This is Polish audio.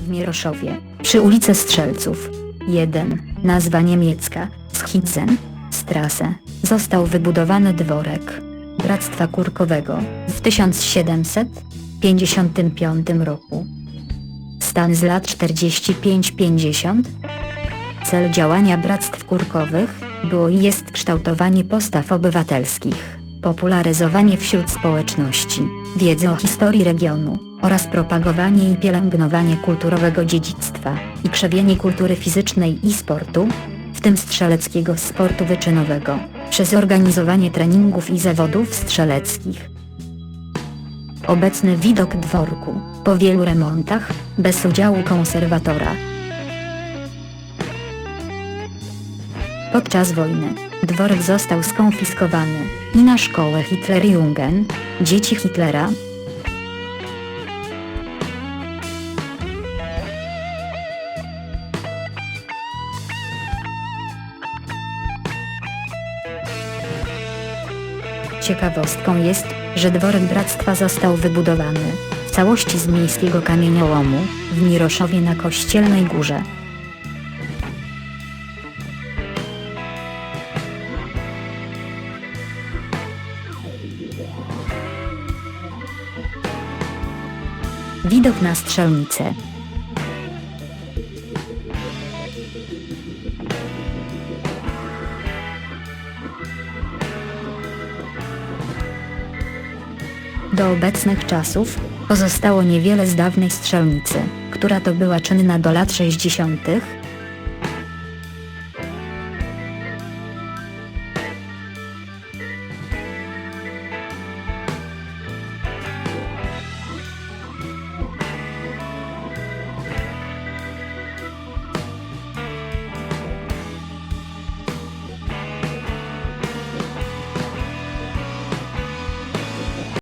w Mieroszowie, przy ulicy Strzelców. 1. Nazwa niemiecka, Schitzen, Strasse. Został wybudowany dworek Bractwa Kurkowego w 1755 roku. Stan z lat 45-50 Cel działania Bractw Kurkowych było i jest kształtowanie postaw obywatelskich, popularyzowanie wśród społeczności wiedzy o historii regionu oraz propagowanie i pielęgnowanie kulturowego dziedzictwa i krzewienie kultury fizycznej i sportu, w tym strzeleckiego sportu wyczynowego, przez organizowanie treningów i zawodów strzeleckich. Obecny widok dworku, po wielu remontach, bez udziału konserwatora, Podczas wojny, dworek został skonfiskowany i na szkołę Hitlerjungen, dzieci Hitlera, Ciekawostką jest, że dworek bractwa został wybudowany w całości z miejskiego kamieniołomu w Miroszowie na Kościelnej Górze. Widok na strzelnicę. Do obecnych czasów pozostało niewiele z dawnej strzelnicy, która to była czynna do lat 60.,